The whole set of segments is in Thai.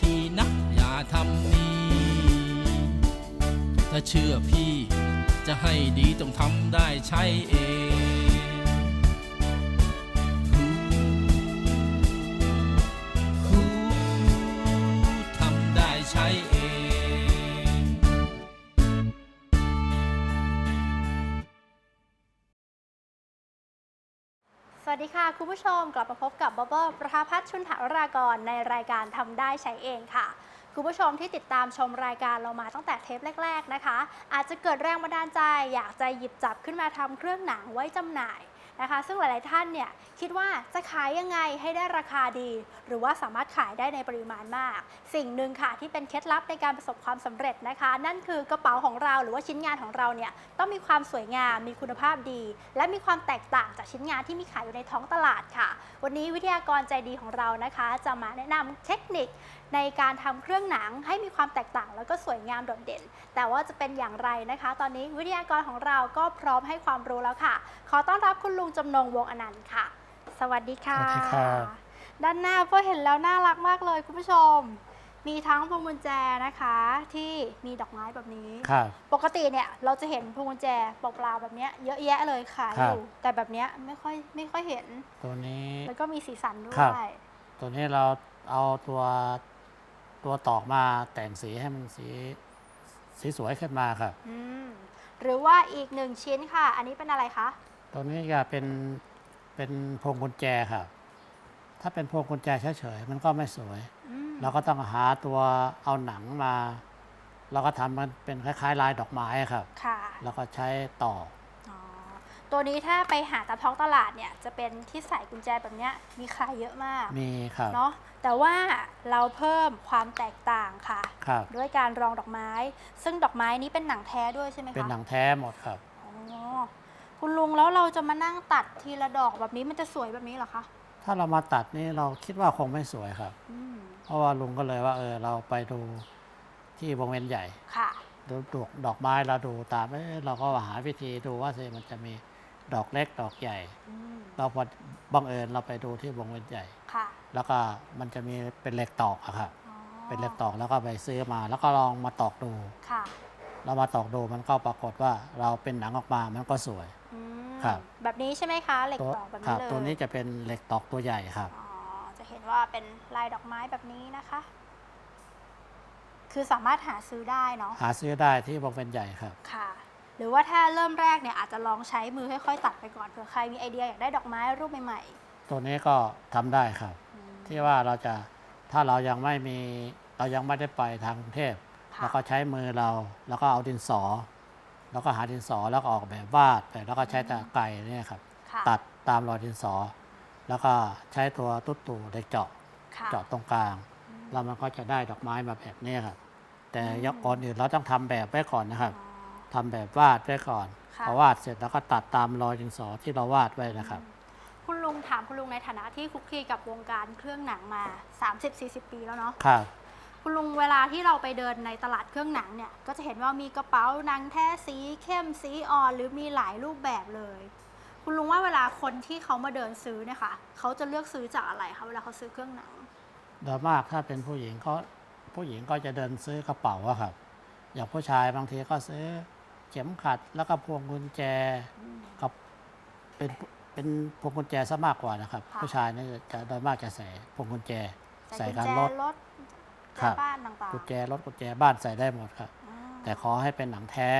ทีนะอย่าทำนี่ถ้าเชื่อพี่จะให้ดีต้องทำได้ใช่เอง ค่ะ คุณผู้ชมกลับมาพบกับบ๊อบเบประภาพัฒน์ชุนถาวรากรในรายการทำได้ใช้เองค่ะคุณผู้ชมที่ติดตามชมรายการเรามาตั้งแต่เทปแรก ๆ นะคะ อาจจะเกิดแรงบันดาลใจ อยากจะหยิบจับขึ้นมาทำเครื่องหนังไว้จำหน่าย นะคะ ซึ่งหลายๆท่านเนี่ยคิดว่าจะขายยังไงให้ได้ราคาดี หรือว่าสามารถขายได้ในปริมาณมาก สิ่งหนึ่งค่ะที่เป็นเคล็ดลับในการประสบความสำเร็จนะคะ นั่นคือกระเป๋าของเราหรือว่าชิ้นงานของเราเนี่ยต้องมีความสวยงาม มีคุณภาพดี และมีความแตกต่างจากชิ้นงานที่มีขายอยู่ในท้องตลาดค่ะ วันนี้วิทยากรใจดีของเรานะคะ จะมาแนะนำเทคนิค ในการทำเครื่องหนังให้มีความแตกต่าง แล้วก็สวยงามโดดเด่น แต่ว่าจะเป็นอย่างไรนะคะ ตอนนี้วิทยากรของเราก็พร้อมให้ความรู้แล้วค่ะ ขอต้อนรับคุณลุงจำนงวงอนันต์ค่ะ สวัสดีค่ะ สวัสดีครับด้านหน้าพอเห็นแล้วน่ารักมากเลยคุณผู้ชม มีทั้งพวงกุญแจนะคะที่มีดอกไม้แบบนี้ ครับ ปกติเนี่ยเราจะเห็นพวงกุญแจเปล่าๆแบบเนี้ยเยอะแยะเลยขายครัอบ ยู่แต่แบบเนี้ยไม่ค่อยไม่ค่อยเห็น ตัวนี้ แล้วก็มีสีสันด้วครับ ย ตัวนี้เราเอาตัว ตัวตอกมาแต่งสีให้มันสีสีสวยขึ้นมาครับอืมหรือว่าอีกหนึ่งชิ้นค่ะ อันนี้เป็นอะไรคะ ตัวนี้จะเป็นเป็นพวงกุญแจครับถ้าเป็นพวงกุญแจเฉยๆมันก็ไม่สวย อืมเราก็ต้องหาตัวเอาหนังมาแล้วก็ทำมันเป็นคล้ายๆ ลายดอกไม้ครับ ค่ะแล้วก็ใช้ต่ออ๋อตัวนี้ถ้าไปหาตามท้องตลาดเนี่ยจะเป็นที่ใส่กุญแจแบบเนี้ยมีขายเยอะมากมีครับ เนาะ แต่ว่าเราเพิ่มความแตกต่างค่ะ ครับด้วยการรองดอกไม้ ซึ่งดอกไม้นี้เป็นหนังแท้ด้วยใช่ไหมคะเป็นหนังแท้หมดครับ อ๋อคุณลุงแล้วเราจะมานั่งตัดทีละดอกแบบนี้มันจะสวยแบบนี้เหรอคะถ้าเรามาตัดนี่เราคิดว่าคงไม่สวยครับ อืมเพราะว่าลุงก็เลยว่าเออเราไปดูที่วงเวียนใหญ่ ค่ะ ดูดอกดอกไม้เราดูตามเอ้ยเราก็หาวิธีดูว่าสิมันจะมีดอกเล็กดอกใหญ่ อืม เราพอบังเอิญเราไปดูที่วงเวียนใหญ่ ค่ะแล้วก็มันจะมีเป็นเหล็กตอกอะครับอ๋อเป็นเหล็กตอกแล้วก็ไปซื้อมา แล้วก็ลองมาตอกดู ค่ะ เรามาตอกดูมันก็ปรากฏว่าเราเป็นหนังออกมามันก็สวย อืมครับ แบบนี้ใช่ไหมคะ เหล็กตัวตอกแบบครันี้บเลยตัวนี้จะเป็นเหล็กตอกตัวใหญ่ครับ อ๋อจะเห็นว่าเป็นลายดอกไม้แบบนี้นะคะ คือสามารถหาซื้อได้เนาะหาซื้อได้ที่วงเวียนใหญ่ครับ ค่ะ หรือว่าถ้าเริ่มแรกเนี่ยอาจจะลองใช้มือค่อยๆตัดไปก่อนเผื่อใครมีไอเดียอยากได้ดอกไม้รูปใหม่ตัวนี้ก็ทำได้ครับ ๆอืม ที่ว่าเราจะถ้าเรายังไม่มีเรายังไม่ได้ไปทางกรุงเทพค่ะแล้วก็ใช้มือเรา แล้วก็เอาดินสอ แล้วก็หาดินสอแล้วก็ออกแบบวาดไปแล้วก็ใช้ตะไก่เนี่ยครับ ค่ะตัดตามรอยดินสอ แล้วก็ใช้ตัวตุ๊ตู่เหล็กเจาะค่ะ เจาะตรงกลางอืมแล้วมันก็จะได้ดอกไม้มาแบบนี้ครับ แต่อืมยกก่อนอื่นเราต้องทำแบบไว้ก่อนนะครับ อ๋อ ทำแบบวาดไว้ก่อนค่ะพอวาดเสร็จแล้วก็ตัดตามรอยดินสอที่เราวาดไว้นะครับ คุณลุงถามคุณลุงในฐานะที่คลุกคลีกับวงการเครื่องหนังมา 30-40 ปีแล้วเนาะครับคุณลุงเวลาที่เราไปเดินในตลาดเครื่องหนังเนี่ย ก็จะเห็นว่ามีกระเป๋าหนังแท้สีเข้มสีอ่อนหรือมีหลายรูปแบบเลย คุณลุงว่าเวลาคนที่เขามาเดินซื้อเนี่ยค่ะเขาจะเลือกซื้อจากอะไรคะเวลาเขาซื้อเครื่องหนังโดยมากถ้าเป็นผู้หญิงก็ผู้หญิงก็จะเดินซื้อกระเป๋าอะครับ อย่างผู้ชายบางทีก็ซื้อ เข็มขัด แล้วก็พวงกุญแจกับเป็นเป็นพวงกุญแจซะมากกว่านะครับ ค่ะ ผู้ชายนี่จะโดยมากจะใส่พวงกุญแจ ใส่กุญการแจรถ รถครัแจบบ้านต่างกุญแจรถกุญแจบ้านใส่ได้หมดครับ ๆอ่าแต่ขอให้เป็นหนังแท้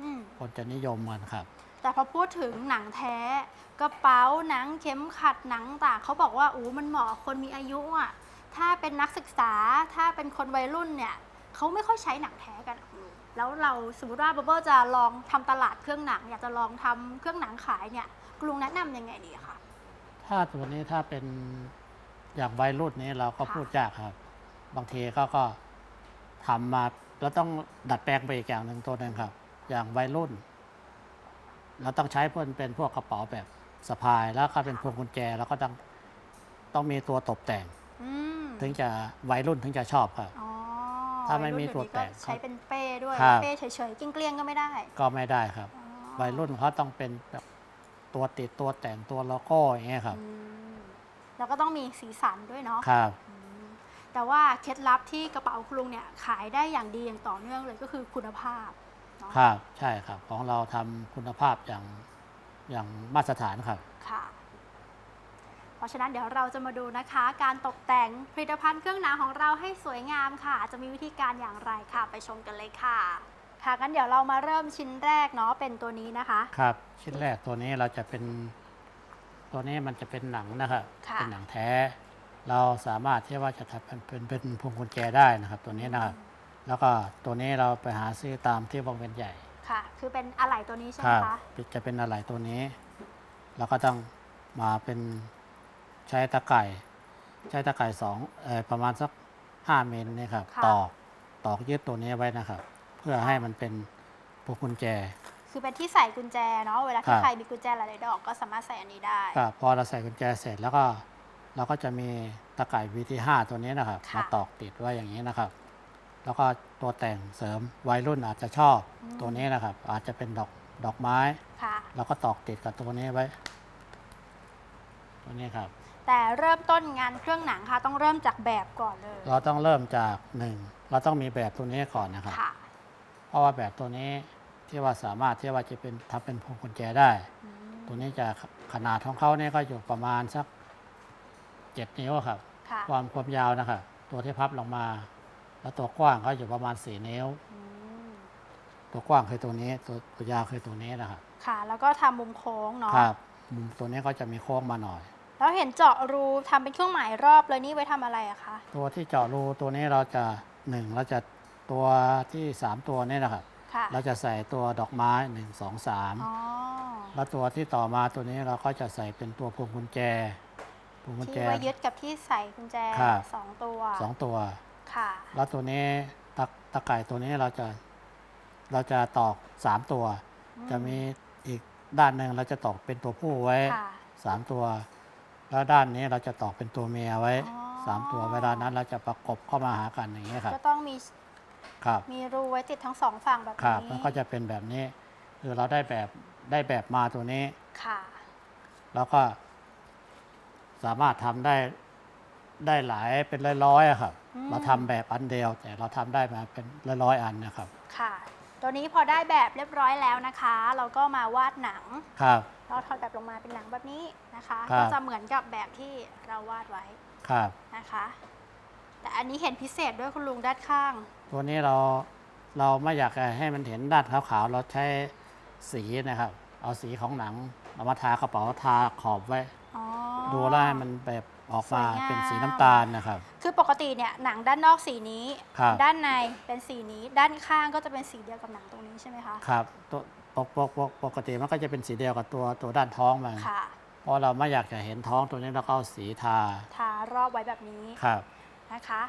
อืม คนจะนิยมมันครับ แต่พอพูดถึงหนังแท้กระเป๋าหนังเข็มขัดหนังต่างเขาบอกว่าอู้มันเหมาะกับคนมีอายุอะถ้าเป็นนักศึกษาถ้าเป็นคนวัยรุ่นเนี่ยเขาไม่ค่อยใช้หนังแท้กันอะคุณลุง แล้วเราสมมติว่าบับเบิ้ลจะลองทำตลาดเครื่องหนัง อยากจะลองทำเครื่องหนังขายเนี่ยคุณลุงแนะนำยังไงดีอะคะถ้าตัวนี้ถ้าเป็นอย่างวัยรุ่นนี้เราก็ค่ะพูดยากครับ บางทีก็ก็ทำมาแล้วต้องดัดแปลงไปอีกอย่างหนึ่งตัวหนึ่งครับ อย่างวัยรุ่น เราต้องใช้เพื่อนเป็นพวกกระเป๋าแบบสะพายแล้วก็เป็นพวงกุญแจแล้วก็ต้องต้องมีตัวตกแต่งอืมถึงจะวัยรุ่นถึงจะชอบครับอ๋อถ้าไม่มีวัยรุ่นตัวแต่งเดี๋ยวนี้ก็ใช้เป็นเป้ ด้วยครับ เป้เฉยๆเกลี้ยงๆก็ไม่ได้ก็ไม่ได้ครับ อ๋อวัยรุ่นเขาต้องเป็นแบบตัวติดตัวแต่งตัวโลโก้อย่างเงี้ยครับ อืมแล้วก็ต้องมีสีสันด้วยเนาะ ครับ อืมแต่ว่าเคล็ดลับที่กระเป๋าคุณลุงเนี่ยขายได้อย่างดีอย่างต่อเนื่องเลยก็คือคุณภาพเนาะครับ ใช่ครับ ของเราทำคุณภาพอย่างอย่างมาตรฐานครับ ค่ะ เพราะฉะนั้นเดี๋ยวเราจะมาดูนะคะ การตกแต่งผลิตภัณฑ์เครื่องหนังของเราให้สวยงามค่ะ จะมีวิธีการอย่างไรค่ะ ไปชมกันเลยค่ะ ค่ะงั้นเดี๋ยวเรามาเริ่มชิ้นแรกเนาะเป็นตัวนี้นะคะ ครับ ชิ้นแรกตัวนี้เราจะเป็น ตัวนี้มันจะเป็นหนังนะครับค่ะ เป็นหนังแท้ เราสามารถที่ว่าจะทำเป็นเป็นเป็นพวงกุญแจได้นะครับ ตัวนี้นะครับ แล้วก็ตัวนี้เราไปหาซื้อตามที่วงเวียนใหญ่ ค่ะ คือเป็นอะไหล่ตัวนี้ใช่ไหคมรับคะ จะเป็นอะไรตัวนี้ เราก็ต้องมาเป็น ใช้ตะไคร่ใช้ตะไคร่สองเอ่อประมาณสักห้าเมตรนี่ครับ ค่ะ ตอกตอกยึดตัวนี้ไว้นะครับ เพื่อให้มันเป็นพวงกุญแจ คือเป็นที่ใส่กุญแจเนาะเวลาคที่รับใครมีกุญแจหลายๆดอกก็สามารถใส่อันนี้ได้ ก็พอเราใส่กุญแจเสร็จแล้วก็เราก็จะมีตะไคร่ VT5 ตัวนี้นะครับค่ะ มาตอกติดไว้อย่างนี้นะครับ แล้วก็ตัวแต่งเสริมวัยรุ่นอาจจะชอบอืมตัวนี้นะครับ อาจจะเป็นดอกดอกไม้ ค่ะแล้วก็ตอกติดกับตัวนี้ไว้ ตัวนี้ครับ แต่เริ่มต้นงานเครื่องหนังค่ะ ต้องเริ่มจากแบบก่อนเลยเราต้องเริ่มจากหนึ่งเราต้องมีแบบตัวนี้ก่อนนะครับ ค่ะ เพราะว่าแบบตัวนี้ที่ว่าสามารถที่ว่าจะเป็นทำเป็นพวงกุญแจได้อืมตัวนี้จะขนาดของเขาเนี่ยก็อยู่ประมาณสักเจ็ดนิ้วครับ ค่ะความความยาวนะครับตัวที่พับลงมา แล้วตัวกว้างก็อยู่ประมาณสี่นิ้ว อืมตัวกว้างคือตัวนี้ตัวตัวยาวคือตัวนี้นะครับค่ะ แล้วก็ทำมุมโค้งเนาะ ครับมุมตัวนี้ก็จะมีโค้งมาหน่อย แล้วเห็นเจาะรูทำเป็นเครื่องหมายรอบเลยนี่ไว้ทำอะไรอะคะตัวที่เจาะรูตัวนี้เราจะหนึ่งเราจะตัวที่สามตัวนี้นะครับค่ะเราจะใส่ตัวดอกไม้หนึ่งสองสามอ๋อแล้วตัวที่ต่อมาตัวนี้เราก็จะใส่เป็นตัวพวงกุญแจพวงกุญแจที่ไว้ยึดกับที่ใส่กุญแจครับสองตัวสองตัวค่ะแล้วตัวนี้ตะตะไก่ตัวนี้เราจะเราจะตอกสามตัวอืมจะมีอีกด้านหนึ่งเราจะตอกเป็นตัวผู้ไว้ค่ะสามตัว แล้วด้านนี้เราจะตอกเป็นตัวเมียไว้ อ๋อสามตัวเวลานั้นเราจะประกบเข้ามาหากันอย่างนี้ยครับ ก็ต้องมีครับมีรูไว้ติดทั้งสองฝั่งแบบครับนี้มันก็จะเป็นแบบนี้ คือเราได้แบบได้แบบมาตัวนี้ ค่ะ แล้วก็ สามารถทำได้ได้หลายเป็นร้อยๆอะครับ อืม เราทำแบบอันเดียว แต่เราทำได้มาเป็นร้อยๆอันนะครับ ค่ะ ตัวนี้พอได้แบบเรียบร้อยแล้วนะคะ เราก็มาวาดหนัง ครับเราถ อดแบบลงมาเป็นหนังแบบนี้นะคะ ครับ ก็จะเหมือนกับแบบที่เราวาดไว้ครับ นะคะ แต่อันนี้เห็นพิเศษด้วยคุณลุงด้านข้าง ตัวนี้เราเราไม่อยากให้มันเห็นด้านขาวๆเราใช้สีนะครับ เอาสีของหนังเอามาทากระเป๋าทาขอบไว้ อ๋อ ดูแล้วให้มันแบบออกมาสวยงาม เป็นสีน้ำตาลนะครับ คือปกติเนี่ยหนังด้านนอกสีนี้ ครับ ด้านในเป็นสีนี้ ด้านข้างก็จะเป็นสีเดียวกับหนังตรงนี้ใช่ไหมคะ ครับตัวป กปกปกปกติมันก็จะเป็นสีเดียวกับตัวตัวด้านท้องมันค่ะ เพราะเราไม่อยากจะเห็นท้องตัวนี้เราก็เอาสีทา ทารอบไว้แบบนี้ครับ นะคะ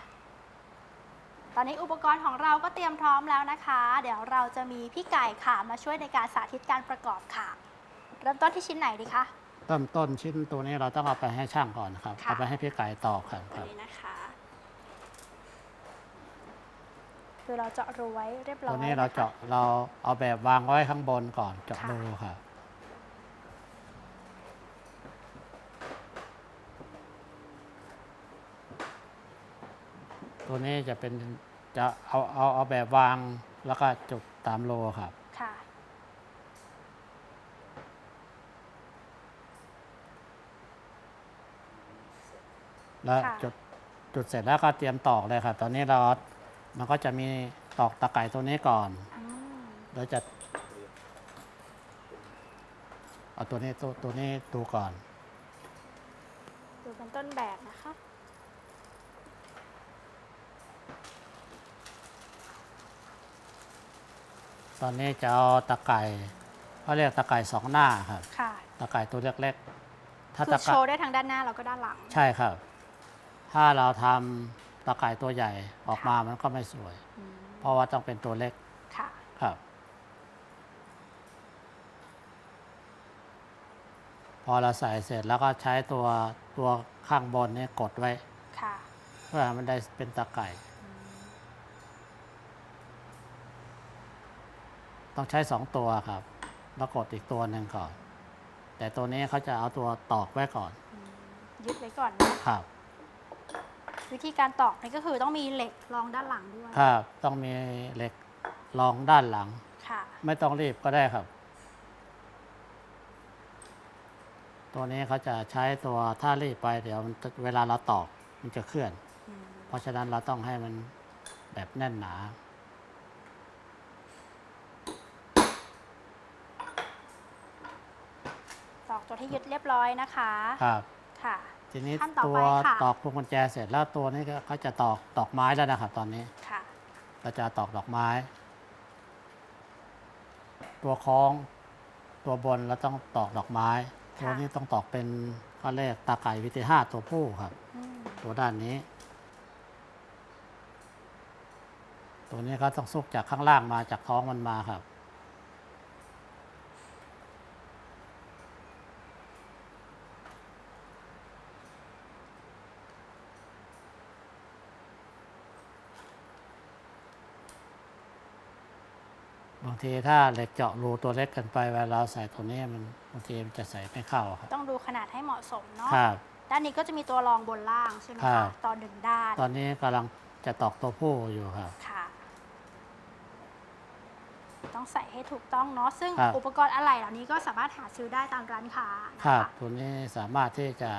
ตอนนี้อุปกรณ์ของเราก็เตรียมพร้อมแล้วนะคะ เดี๋ยวเราจะมีพี่ไก่ค่ะมาช่วยในการสาธิตการประกอบค่ะ เริ่มต้นที่ชิ้นไหนดีคะ เริ่มต้นชิ้นตัวนี้เราต้องเอาไปให้ช่างก่อนครับ ค่ะ เอาไปให้พี่ไก่ตอกครับคอันรับ นี้นะคะ คือเราเจาะรูไว้เรียบร้อยตัวนี้เราะคะเจาะเราเอาแบบวางไว้ข้างบนก่อนเจาะค่ะรูครับตัวนี้จะเป็นจะเอาเอาเอาแบบวางแล้วก็จุดตามโลครับค่ะแล้วค่ะจุดจุดเสร็จแล้วก็เตรียมตอกเลยครับ ตอนนี้เรา มันก็จะมีตอกตะไก่ตัวนี้ก่อนอืมเราจะเอาตัวนี้ตัวตัวนี้ดูก่อน ดูเป็นต้นแบบนะคะตอนนี้จะเอาตะไคร่เขาเรียกตะไคร่สองหน้าครับค่ะตะไคร่ตัวเล็กๆถ้าคืตะอไคโชร่ว์ได้ทั้งด้านหน้าแล้วก็ด้านหลัง ใช่ครับ ถ้าเราทำ ตะไคร่ตัวใหญ่ออกมามันก็ไม่สวยอืมเพราะว่าต้องเป็นตัวเล็กค่ะครับ พอเราใส่เสร็จแล้วก็ใช้ตัวตัวข้างบนนี้กดไว้ค่ะเพื่อให้มันได้เป็นตะไคร่ต้องใช้สองตัวครับแล้วกดอีกตัวหนึ่งก่อน แต่ตัวนี้เขาจะเอาตัวตอกไว้ก่อน ยึดไว้ก่อนนะครับ วิธีการตอกนี่ก็คือต้องมีเหล็กรองด้านหลังด้วยครับ ต้องมีเหล็กรองด้านหลัง ค่ะ ไม่ต้องรีบก็ได้ครับ ตัวนี้เขาจะใช้ตัวถ้ารีบไปเดี๋ยวมันจะเวลาเราตอกมันจะเคลื่อน อืมเพราะฉะนั้นเราต้องให้มันแบบแน่นหนา ตอกตัวที่ยึดเรียบร้อยนะคะ ครับ ค่ะ ทีนี้ขั้นต่อตัวไปค่ะ ตอกพวงกุญแจเสร็จแล้วตัวนี้ก็เขาจะตอกดอกไม้แล้วนะครับ ตอนนี้ค่ะ เราจะตอกดอกไม้ ตัวคล้อง ตัวบนเราต้องตอกดอกไม้ตัวนี้ต้องตอกเป็นก็เรียกตาไก่วิติห้าตัวผู้ครับ อืมตัวด้านนี้ ตัวนี้ก็ต้องซุกจากข้างล่างมาจากท้องมันมาครับ ทีถ้าเหล็กเจาะรูตัวเล็กเกันไปเวลาเราใส่ตัวนี้มันบางทีมันจะใส่ไม่เข้าครับ ต้องดูขนาดให้เหมาะสมเนาะครับ ด้านนี้ก็จะมีตัวรองบนล่างใช่ไหมครัคะบ ต่อหนึ่งด้าน ตอนนี้กำลังจะตอกตัวผู้อยู่ครับ ค่ะ ต้องใส่ให้ถูกต้องเนาะ ซึ่งครับ อุปกรณ์อะไหล่เหล่านี้ก็สามารถหาซื้อได้ตามร้านค้านะครัคะบตัวนี้สามารถที่จะ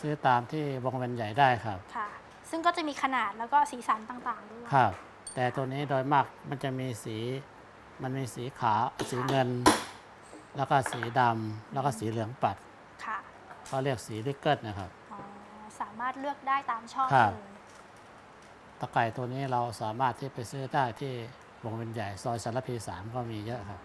ซื้อตามที่วงเวียนใหญ่ได้ครับ ค่ะ ซึ่งก็จะมีขนาดแล้วก็สีสันต่างๆด้วย ครับ แต่ตัวนี้โดยมากมันจะมีสี มันมีสีขาวสีเงิน แล้วก็สีดำแล้วก็สีเหลืองปัดค่ะเขาเรียกสีลิกเกิลนะครับ อ๋อสามารถเลือกได้ตามชอบครับ เลยตะไคร่ตัวนี้เราสามารถที่ไปซื้อได้ที่วงเวียนใหญ่ซอยสารพีสามก็มีเยอะครับ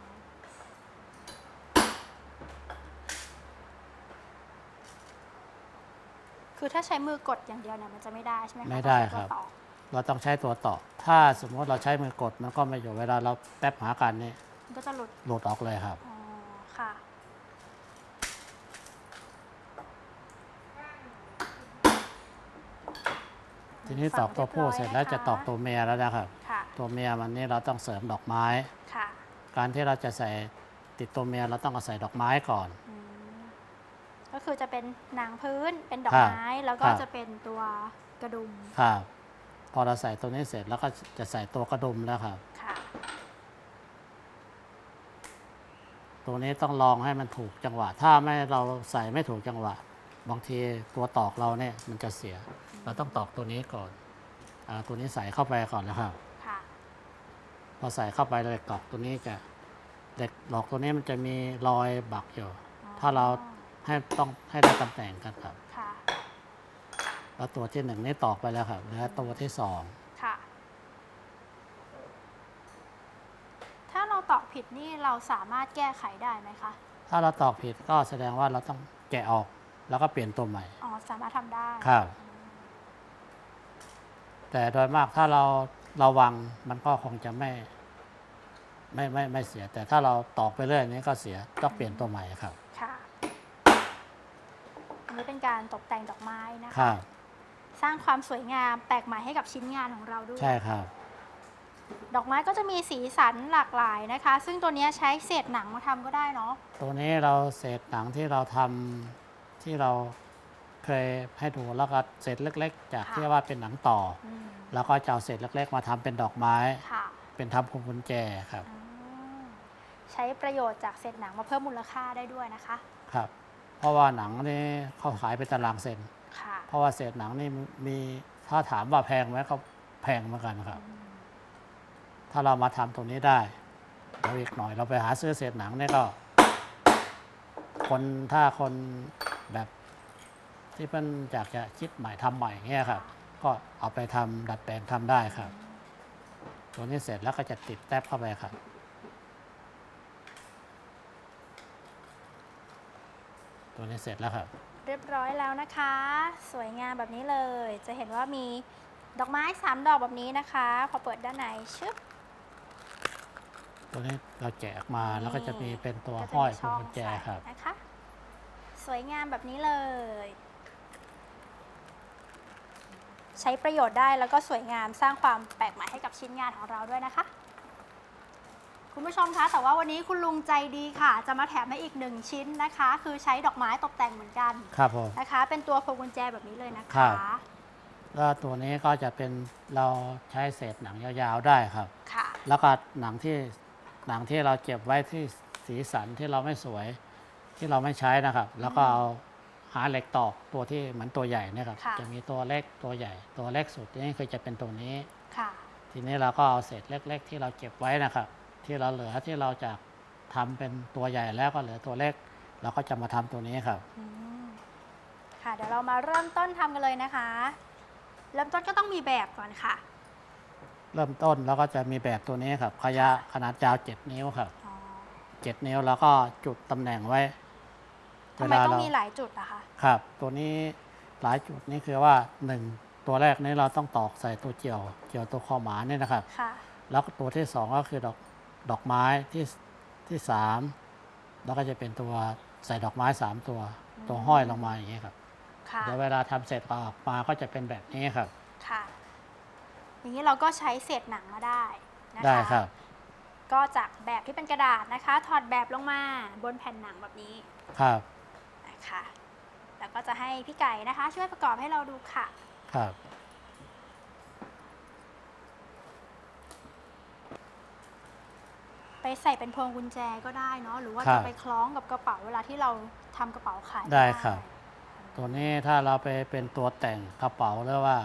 คือถ้าใช้มือกดอย่างเดียวเนี่ยมันจะไม่ได้ใช่ไหมคะไม่ได้ต้องใช้ตัวครับ ต่อ เราต้องใช้ตัวต่อ ถ้าสมมติเราใช้มือกดมันก็ไม่อยู่เวลาเราแป๊บหากันนี่มันก็จะหลุด หลุดออกเลยครับ อ๋อ ค่ะ ทีนี้ตอกตัวผู้เสร็จแล้วจะตอกตัวเมียแล้วนะครับ ค่ะ ตัวเมียมันนี่เราต้องเสริมดอกไม้ ค่ะ การที่เราจะใส่ติดตัวเมียเราต้องเอาใส่ดอกไม้ก่อน อืมก็คือจะเป็นหนังพื้น เป็นดอกครับไม้ แล้วก็ครับ จะเป็นตัวกระดุม ครับ พอเราใส่ตัวนี้เสร็จแล้วก็จะใส่ตัวกระดุมแล้วครับ ค่ะ ตัวนี้ต้องลองให้มันถูกจังหวะ ถ้าไม่เราใส่ไม่ถูกจังหวะ บางทีตัวตอกเราเนี่ยมันจะเสีย เราต้องตอกตัวนี้ก่อนอาตัวนี้ใส่เข้าไปก่อนนะครับ ค่ะ พอใส่เข้าไปเหล็กตอกตัวนี้จะเหล็กหลอกตัวนี้มันจะมีรอยบักอยู่ ถ้าเราให้ต้องให้ได้ตำแหน่งกันครับค่ะ แล้วตัวที่หนึ่งนี่ตอกไปแล้วครับแล้วตัวที่สองค่ะ ถ้าเราตอกผิดนี่เราสามารถแก้ไขได้ไหมคะ ถ้าเราตอกผิดก็แสดงว่าเราต้องแกะออก แล้วก็เปลี่ยนตัวใหม่ อ๋อ สามารถทำได้ครับ แต่โดยมากถ้าเราระวังมันก็คงจะไม่ ไม่ไม่ไม่เสีย แต่ถ้าเราตอกไปเรื่อยนี้ก็เสียต้องเปลี่ยนตัวใหม่ครับ ค่ะ อันนี้เป็นการตกแต่งดอกไม้นะคคะรับ สร้างความสวยงามแปลกใหม่ให้กับชิ้นงานของเราด้วย ใช่ครับ ดอกไม้ก็จะมีสีสันหลากหลายนะคะ ซึ่งตัวเนี้ยใช้เศษหนังมาทำก็ได้เนาะตัวนี้เราเศษหนังที่เราทำที่เราเคยให้ดูแล้วก็เศษเล็ก ๆ จากค่ะที่ว่าเป็นหนังต่ออืมแล้วก็จะเอาเศษเล็ก ๆ มาทำเป็นดอกไม้ ค่ะเป็นทำพวงกุญแจครับอืมใช้ประโยชน์จากเศษหนังมาเพิ่มมูลค่าได้ด้วยนะคะ ครับ เพราะว่าหนังนี่เขาขายเป็นตารางเซนค่ะ เพราะว่าเศษหนังนี่มีถ้าถามว่าแพงไหมก็แพงเหมือนกันครับ ถ้าเรามาทำตรงนี้ได้เราอีกหน่อยเราไปหาซื้อเศษหนังนี่ก็ คนถ้าคนแบบที่เพิ่นอยากจะคิดใหม่ทำใหม่เงี้ยครับ ก็เอาไปทำดัดแปลงทำได้ครับ ตัวนี้เสร็จแล้วก็จะติดแทบเข้าไปครับตัวนี้เสร็จแล้วครับ เรียบร้อยแล้วนะคะ สวยงามแบบนี้เลย จะเห็นว่ามีดอกไม้สามดอกแบบนี้นะคะ พอเปิดด้านในชึบ ตัวนี้เราแจกมาแล้วก็จะมีเป็นตัวก็จะห้อยมีพวงกุญแจใส่ครับ นะคะ สวยงามแบบนี้เลย ใช้ประโยชน์ได้แล้วก็สวยงามสร้างความแปลกใหม่ให้กับชิ้นงานของเราด้วยนะคะ คุณผู้ชมคะ แต่ว่าวันนี้คุณลุงใจดีค่ะ จะมาแถมให้อีกหนึ่งชิ้นนะคะ คือใช้ดอกไม้ตกแต่งเหมือนกันครับผมนะคะ เป็นตัวพวงกุญแจแบบนี้เลยนะครัคะบ ก็ตัวนี้ก็จะเป็นเราใช้เศษหนังยาวๆได้ครับ ค่ะ แล้วก็หนังที่หนังที่เราเก็บไว้ที่สีสันที่เราไม่สวยที่เราไม่ใช้นะครับ แล้วก็เอาหาเหล็กตอกตัวที่เหมือนตัวใหญ่เนะครับ ค่ะ จะมีตัวเล็กตัวใหญ่ ตัวเล็กสุดนี่คือจะเป็นตัวนี้ ค่ะ ทีนี้เราก็เอาเศษเล็ก ๆ ที่เราเก็บไว้นะครับ ที่เราเหลือที่เราจะทำเป็นตัวใหญ่แล้วก็เหลือตัวเล็ก เราก็จะมาทำตัวนี้ครับอืมค่ะเดี๋ยวเรามาเริ่มต้นทำกันเลยนะคะ เริ่มต้นก็ต้องมีแบบก่อนค่ะ เริ่มต้นเราก็จะมีแบบตัวนี้ครับขยะขนาดยาว7นิ้วครับอ๋อ7นิ้วแล้วก็จุดตำแหน่งไว้ทำไมต้องเามีหลายจุดอะคะครับ ตัวนี้หลายจุดนี่คือว่า1ตัวแรกนี้เราต้องตอกใส่ตัวเกี่ยว เกี่ยวตัวคอหมาเนี่ยนะครับค่ะแล้วก็ตัวที่2ก็คือดอก ดอกไม้ที่ที่สามแล้วก็จะเป็นตัวใส่ดอกไม้3ตัว ตัวห้อยลงมาอย่างนี้ยครับค่ะเดี๋ยวเวลาทำเสร็จออกมาก็จะเป็นแบบนี้ครับ ค่ะ อย่างนี้เราก็ใช้เศษหนังมาได้นะคะได้ครับ ก็จากแบบที่เป็นกระดาษนะคะ ถอดแบบลงมาบนแผ่นหนังแบบนี้ครับนะคะแล้วก็จะให้พี่ไก่นะคะ ช่วยประกอบให้เราดูค่ะ ครับ ไปใส่เป็นพวงกุญแจก็ได้เนาะหรือว่าครัจะบ ไปคล้องกับกระเป๋าเวลาที่เราทำกระเป๋าขายก็ได้ครับ ตัวนี้ถ้าเราไปเป็นตัวแต่งกระเป๋าหรือว่า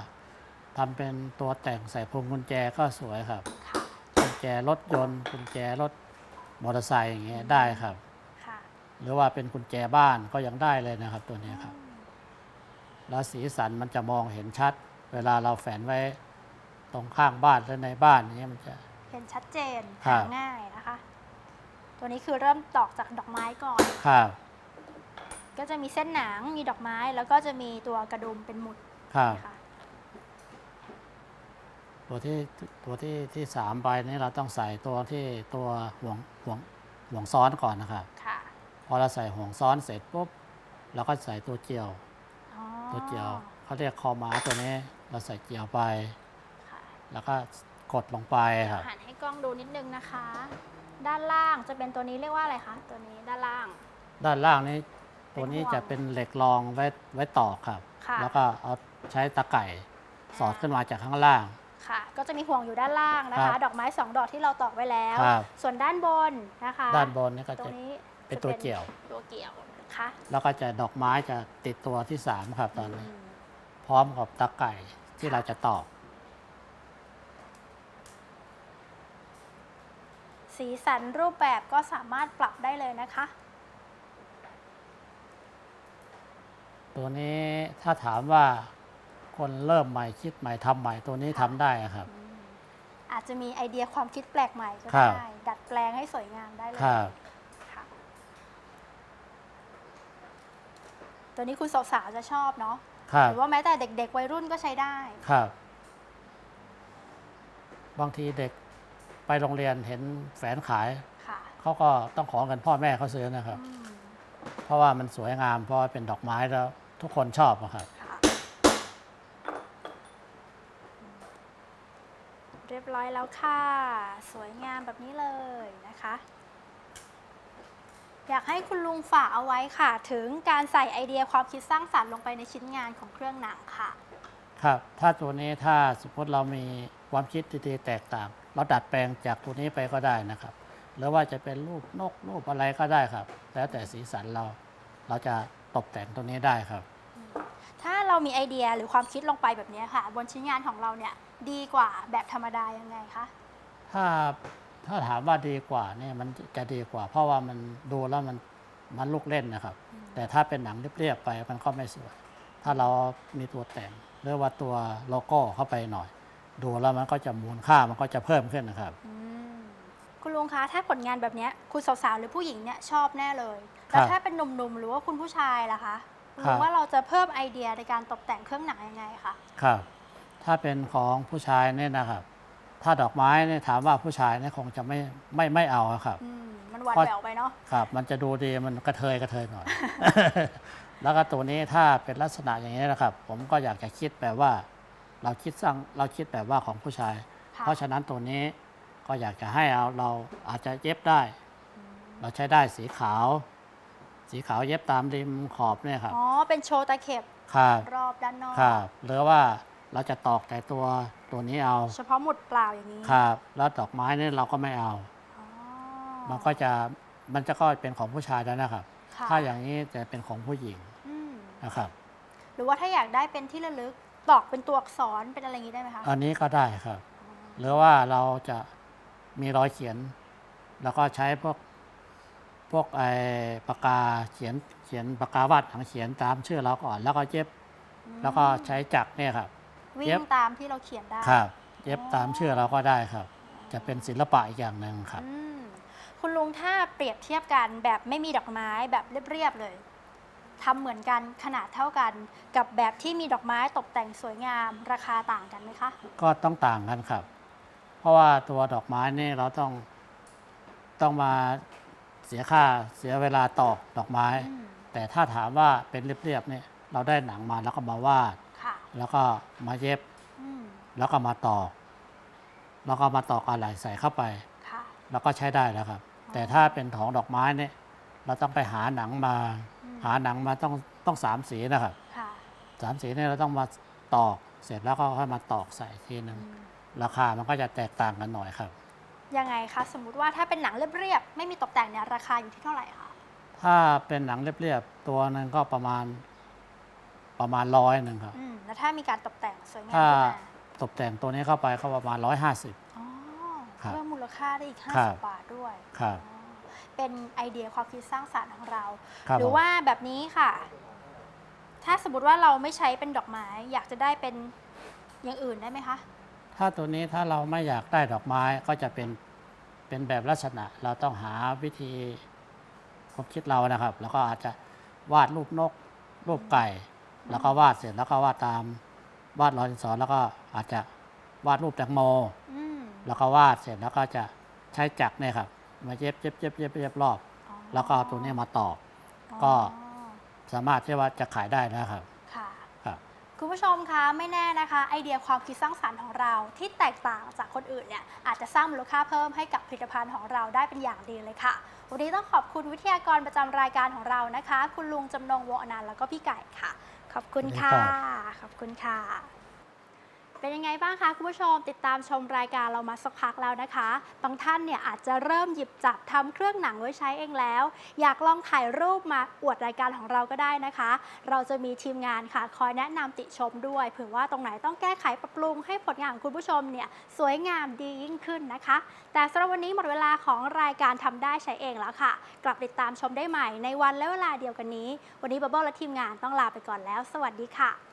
ทำเป็นตัวแต่งใส่พวงกุญแจก็สวยครับ ค่ะกุญแจรถยนต์กุญแจรถมอเตอร์ไซค์อย่างเงี้ยได้ครับ ค่ะหรือว่าเป็นกุญแจบ้านก็ยังได้เลยนะครับ ตัวนี้ครับ แล้วสีสันมันจะมองเห็นชัด เวลาเราแฝนไว้ตรงข้างบ้านและในบ้านอย่างเงี้ยมันจะ เห็นชัดเจนครัหาบง่ายนะคะ ตัวนี้คือเริ่มตอกจากดอกไม้ก่อนครับก็จะมีเส้นหนังมีดอกไม้แล้วก็จะมีตัวกระดุมเป็นหมุดครับนะคะตัวที่ตัวที่ที่สามไปนี่เราต้องใส่ตัวที่ตัวห่วงห่วงห่วงซ้อนก่อนนะครับค่ะพอเราใส่ห่วงซ้อนเสร็จปุ๊บเราก็ใส่ตัวเกี่ยว อ๋อตัวเกี่ยวเขาเรียกคอหมาตัวนี้เราใส่เกี่ยวไป ค่ะ แล้วก็ กดลงไปครับหันให้กล้องดูนิดนึงนะคะ ด้านล่างจะเป็นตัวนี้เรียกว่าอะไรคะตัวนี้ด้านล่าง ด้านล่างนี้ตัวนี้เป็นห่วงจะเป็นเหล็กรองไว้ไว้ตอกครับค่ะแล้วก็เอาใช้ตะไก่สอดขึ้นมาจากข้างล่างค่ะก็จะมีห่วงอยู่ด้านล่างนะครัคะบดอกไม้สองดอกที่เราตอกไว้แล้วครับส่วนด้านบนนะคะ ด้านบนนี่ก็ตรจะงนี้เป็นจะตัวเกี่ยว ตัวเกี่ยวนะคะแล้วก็จะดอกไม้จะติดตัวที่สามครับตอนอืนี้มพร้อมกับตะไก่ที่เราจะตอก สีสันรูปแบบก็สามารถปรับได้เลยนะคะ ตัวนี้ถ้าถามว่าคนเริ่มใหม่คิดใหม่ทำใหม่ตัวนี้ค่ะทำได้อะครับอืมอาจจะมีไอเดียความคิดแปลกใหม่ก็ครับ ได้ดัดแปลงให้สวยงามได้เลยครับ ค่ะตัวนี้คุณสาวๆจะชอบเนาะครับ หรือว่าแม้แต่เด็ก ๆ วัยรุ่นก็ใช้ได้ ครับ บางทีเด็ก ไปโรงเรียนเห็นแฝนขาย ค่ะเขาก็ต้องขอเงินพ่อแม่เขาซื้อนะครับ อืมเพราะว่ามันสวยงามเพราะว่าเป็นดอกไม้แล้วทุกคนชอบอะครับ ค่ะ เรียบร้อยแล้วค่ะ สวยงามแบบนี้เลยนะคะ อยากให้คุณลุงฝากเอาไว้ค่ะ ถึงการใส่ไอเดียความคิดสร้างสรรค์ลงไปในชิ้นงานของเครื่องหนังค่ะ ครับ ถ้าตัวนี้ถ้าสมมติเรามี ความคิดดีๆแตกต่าง เราดัดแปลงจากตัวนี้ไปก็ได้นะครับ หรือว่าจะเป็นรูปนกรูปอะไรก็ได้ครับ แล้วแต่สีสันเรา เราจะตกแต่งตัวนี้ได้ครับ ถ้าเรามีไอเดียหรือความคิดลงไปแบบนี้ค่ะ บนชิ้นงานของเราเนี่ยดีกว่าแบบธรรมดายังไงคะ ถ้าถ้าถามว่าดีกว่าเนี่ยมันจะดีกว่า เพราะว่ามันดูแล้วมันมันลูกเล่นนะครับ แต่ถ้าเป็นหนังเรียบๆไปมันก็ไม่สวย ถ้าเรามีตัวแต่งหรือว่าตัวโลโก้เข้าไปหน่อย ดูแล้วมันก็จะมูลค่ามันก็จะเพิ่มขึ้นนะครับ อืมคุณลุงคะถ้าผลงานแบบเนี้ยคุณสาวๆหรือผู้หญิงเนี่ยชอบแน่เลยครับแล้วถ้าเป็นหนุ่มๆหรือว่าคุณผู้ชายล่ะคะคุณครัลุบ งว่าเราจะเพิ่มไอเดียในการตกแต่งเครื่องหนังยังไงคะครับ ถ้าเป็นของผู้ชายเนี่ยนะครับ ถ้าดอกไม้เนี่ยถามว่าผู้ชายเนี่ยคงจะไม่ไม่ไม่เอาอะครับ อืมมันหวานเพราะแหววไปเนาะครับ มันจะดูดีมันกระเทยกระเทยหน่อย แล้วก็ตัวนี้ถ้าเป็นลักษณะอย่างนี้นะครับ ผมก็อยากจะคิดแบบว่า เราคิดสร้างเราคิดแบบว่าของผู้ชาย ค่ะ เพราะฉะนั้นตัวนี้ก็อยากจะให้เอาเราอาจจะเย็บได้ เราใช้ได้สีขาว สีขาวเย็บตามริมขอบเนี่ยครับอ๋อ เป็นโชว์ตะเข็บครับรอบด้านนอก ครับหรือว่าเราจะตอกแต่ตัวตัวนี้เอาเฉพาะหมุดเปล่าอย่างนี้ครับแล้วดอกไม้เนี่ยเราก็ไม่เอา อ๋อมันก็จะมันจะก็เป็นของผู้ชายแล้วนะครับ ค่ะถ้าอย่างนี้จะเป็นของผู้หญิงอืมนะครับ หรือว่าถ้าอยากได้เป็นที่ระลึก ตอกเป็นตัวอักษรเป็นอะไรอย่างนี้ได้ไหมคะอันนี้ก็ได้ครับ หรือว่าเราจะมีรอยเขียน แล้วก็ใช้พวกพวกไอปากกาเขียนเขียนปากกาวาดหางเขียนตามชื่อเราก่อน แล้วก็เย็บ แล้วก็ใช้จักรเนี่ยครับ วิ่เย็งบ ตามที่เราเขียนได้ ครับ เย็บตามชื่อเราก็ได้ครับ จะเป็นศิลปะอีกอย่างหนึ่งครับ อืมคุณลุงถ้าเปรียบเทียบกันแบบไม่มีดอกไม้แบบเรียบๆเลย ทำเหมือนกันขนาดเท่ากัน กับแบบที่มีดอกไม้ตกแต่งสวยงาม ราคาต่างกันไหมคะก็ต้องต่างกันครับ เพราะว่าตัวดอกไม้นี่เราต้องต้องมาเสียค่าเสียเวลาตอกดอกไม้ อืมแต่ถ้าถามว่าเป็นเรียบๆเนี่ยเราได้หนังมาแล้วก็มาวาด ค่ะแล้วก็มาเย็บอืมแล้วก็มาตอก แล้วก็มาตอกอะไรใส่เข้าไป ค่ะ แล้วก็ใช้ได้แล้วครับ แต่ถ้าเป็นของดอกไม้เนี่ยเราต้องไปหาหนังมาอืม หาหนังมาต้องต้องสามสีนะครับค่ะสามสีเนี่ยเราต้องมาตอกเสร็จแล้วก็ค่อยมาตอกใส่ทีหนึ่งอืมราคามันก็จะแตกต่างกันหน่อยครับ ยังไงคะสมมุติว่าถ้าเป็นหนังเรียบๆไม่มีตกแต่งเนี่ยราคาอยู่ที่เท่าไหร่คะถ้าเป็นหนังเรียบๆตัวหนึงก็ประมาณประมาณร้อยหนึ่งครับอืมแล้วถ้ามีการตกแต่งสวยงามถ้าขึ้นมาตกแต่งตัวนี้เข้าไปก็ประมาณร้อยห้าสิบอ๋อครับเพิ่มมูลค่าได้อีกครับ50บาทด้วยครับอ๋อ เป็นไอเดียความคิดสร้างสรรค์ของเรา ครับหรือผมว่าแบบนี้ค่ะ ถ้าสมมติว่าเราไม่ใช้เป็นดอกไม้ อยากจะได้เป็นอย่างอื่นได้ไหมคะ ถ้าตัวนี้ถ้าเราไม่อยากได้ดอกไม้ก็จะเป็นเป็นแบบลักษณะ เราต้องหาวิธีความคิดเรานะครับ แล้วก็อาจจะวาดรูปนก รูปไก่ แล้วก็วาดเสร็จแล้วก็วาดตามวาดรอยดินสอแล้วก็อาจจะวาดรูปแตงโม อืม แล้วก็วาดเสร็จแล้วก็จะใช้จักรเนี่ยครับ มาเย็บเย็บเย็บเย็บเย็บรอบ อ๋อแล้วก็เอาตัวนี้มาตอก ก็ อ๋อสามารถที่ว่าจะขายได้นะครับค่ะ ครับ คุณผู้ชมคะไม่แน่นะคะ ไอเดียความคิดสร้างสรรค์ของเราที่แตกต่างจากคนอื่นเนี่ยอาจจะสร้างมูลค่าเพิ่มให้กับผลิตภัณฑ์ของเราได้เป็นอย่างดีเลยค่ะ วันนี้ต้องขอบคุณวิทยากรประจำรายการของเรานะคะ คุณลุงจำนงวงอนันต์แล้วก็พี่ไก่ค่ะ ขอบคุณค่ะสวัสดีครัขอบคุณค่ะ เป็นยังไงบ้างคะคุณผู้ชม ติดตามชมรายการเรามาสักพักแล้วนะคะ บางท่านเนี่ยอาจจะเริ่มหยิบจับทำเครื่องหนังไว้ใช้เองแล้ว อยากลองถ่ายรูปมาอวดรายการของเราก็ได้นะคะ เราจะมีทีมงานค่ะ คอยแนะนำติชมด้วยเผื่อว่าตรงไหนต้องแก้ไขปรับปรุงให้ผลงานของคุณผู้ชมเนี่ยสวยงามดียิ่งขึ้นนะคะ แต่สำหรับวันนี้หมดเวลาของรายการทำได้ใช้เองแล้วค่ะ กลับติดตามชมได้ใหม่ในวันและเวลาเดียวกันนี้ วันนี้บับเบิ้ลและทีมงานต้องลาไปก่อนแล้ว สวัสดีค่ะ